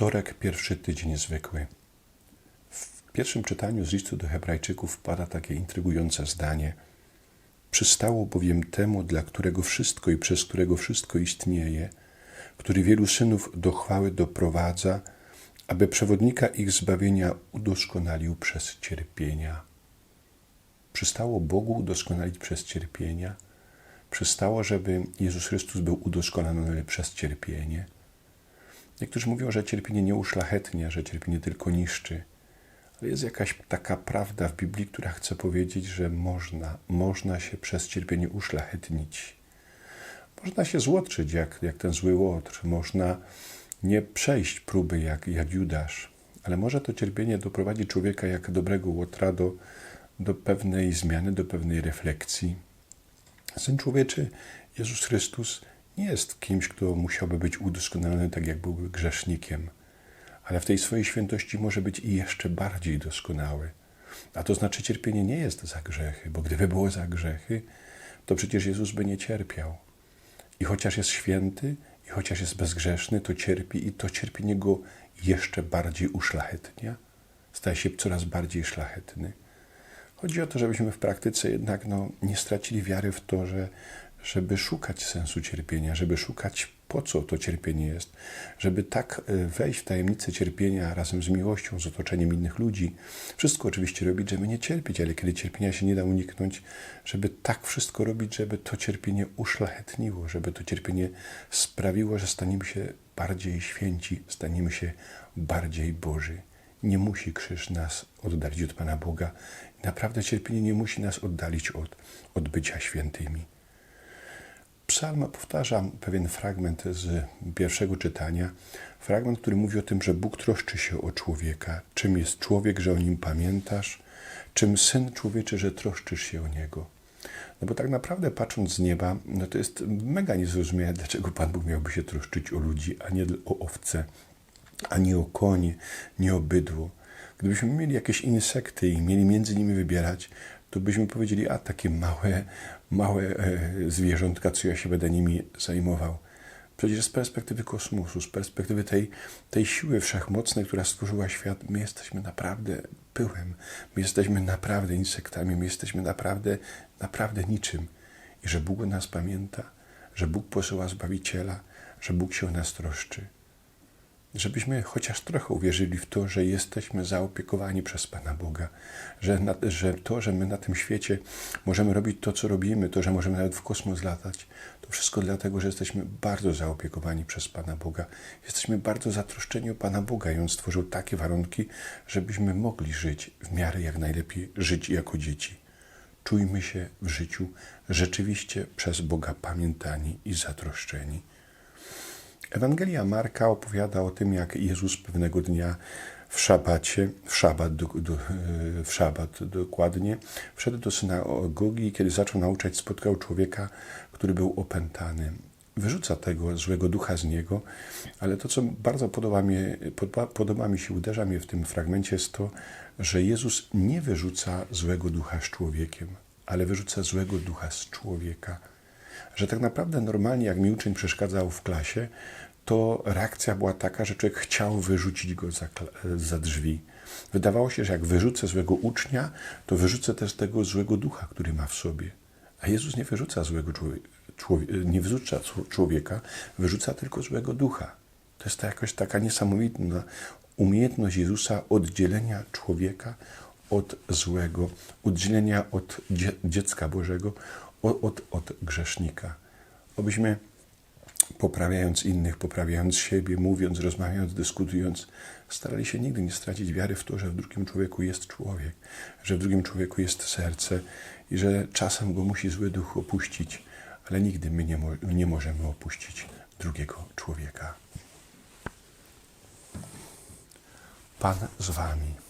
Wtorek, pierwszy tydzień zwykły. W pierwszym czytaniu z listu do Hebrajczyków pada takie intrygujące zdanie. Przystało bowiem temu, dla którego wszystko i przez którego wszystko istnieje, który wielu synów do chwały doprowadza, aby przewodnika ich zbawienia udoskonalił przez cierpienia. Przystało Bogu udoskonalić przez cierpienia. Przystało, żeby Jezus Chrystus był udoskonalony przez cierpienie. Niektórzy mówią, że cierpienie nie uszlachetnia, że cierpienie tylko niszczy. Ale jest jakaś taka prawda w Biblii, która chce powiedzieć, że można, można się przez cierpienie uszlachetnić. Można się złotrzyć jak, jak ten zły łotr, można nie przejść próby jak, jak Judasz, ale może to cierpienie doprowadzi człowieka jak dobrego łotra do, do pewnej zmiany, do pewnej refleksji. Syn człowieczy, Jezus Chrystus, nie jest kimś, kto musiałby być udoskonalony tak, jak byłby grzesznikiem, ale w tej swojej świętości może być i jeszcze bardziej doskonały. A to znaczy, cierpienie nie jest za grzechy, bo gdyby było za grzechy, to przecież Jezus by nie cierpiał. I chociaż jest święty, i chociaż jest bezgrzeszny, to cierpi i to cierpienie go jeszcze bardziej uszlachetnia, staje się coraz bardziej szlachetny. Chodzi o to, żebyśmy w praktyce jednak no, nie stracili wiary w to, że, żeby szukać sensu cierpienia, żeby szukać po co to cierpienie jest, żeby tak e, wejść w tajemnicę cierpienia razem z miłością, z otoczeniem innych ludzi. Wszystko oczywiście robić, żeby nie cierpieć, ale kiedy cierpienia się nie da uniknąć, żeby tak wszystko robić, żeby to cierpienie uszlachetniło, żeby to cierpienie sprawiło, że staniemy się bardziej święci, staniemy się bardziej Boży. Nie musi krzyż nas oddalić od Pana Boga. Naprawdę cierpienie nie musi nas oddalić od, od bycia świętymi. Psalm powtarza pewien fragment z pierwszego czytania, fragment, który mówi o tym, że Bóg troszczy się o człowieka. Czym jest człowiek, że o nim pamiętasz? Czym syn człowieczy, że troszczysz się o niego? No bo tak naprawdę patrząc z nieba, no to jest mega niezrozumiałe, dlaczego Pan Bóg miałby się troszczyć o ludzi, a nie o owce, a nie o konie, nie o bydło. Gdybyśmy mieli jakieś insekty i mieli między nimi wybierać, to byśmy powiedzieli, a takie małe, małe e, zwierzątka, co ja się będę nimi zajmował. Przecież z perspektywy kosmosu, z perspektywy tej, tej siły wszechmocnej, która stworzyła świat, my jesteśmy naprawdę pyłem, my jesteśmy naprawdę insektami, my jesteśmy naprawdę, naprawdę niczym. I że Bóg nas pamięta, że Bóg posyła Zbawiciela, że Bóg się o nas troszczy żebyśmy chociaż trochę uwierzyli w to, że jesteśmy zaopiekowani przez Pana Boga, że, na, że to, że my na tym świecie możemy robić to, co robimy, to, że możemy nawet w kosmos latać, to wszystko dlatego, że jesteśmy bardzo zaopiekowani przez Pana Boga. Jesteśmy bardzo zatroszczeni o Pana Boga i On stworzył takie warunki, żebyśmy mogli żyć w miarę jak najlepiej, żyć jako dzieci. Czujmy się w życiu rzeczywiście przez Boga pamiętani i zatroszczeni. Ewangelia Marka opowiada o tym, jak Jezus pewnego dnia w szabacie, w szabat, do, w szabat dokładnie, wszedł do synagogi i kiedy zaczął nauczać, spotkał człowieka, który był opętany. Wyrzuca tego złego ducha z niego, ale to, co bardzo podoba mi, podoba, podoba mi się, uderza mnie w tym fragmencie, jest to, że Jezus nie wyrzuca złego ducha z człowiekiem, ale wyrzuca złego ducha z człowieka że tak naprawdę normalnie, jak mi uczeń przeszkadzał w klasie, to reakcja była taka, że człowiek chciał wyrzucić go za, za drzwi. Wydawało się, że jak wyrzucę złego ucznia, to wyrzucę też tego złego ducha, który ma w sobie. A Jezus nie wyrzuca złego człowieka, nie wyrzuca człowieka, wyrzuca tylko złego ducha. To jest to jakoś taka niesamowita umiejętność Jezusa oddzielenia człowieka od złego, oddzielenia od dziecka Bożego, od, od, od grzesznika. Obyśmy poprawiając innych, poprawiając siebie, mówiąc, rozmawiając, dyskutując, starali się nigdy nie stracić wiary w to, że w drugim człowieku jest człowiek, że w drugim człowieku jest serce i że czasem go musi zły duch opuścić, ale nigdy my nie, mo nie możemy opuścić drugiego człowieka. Pan z wami.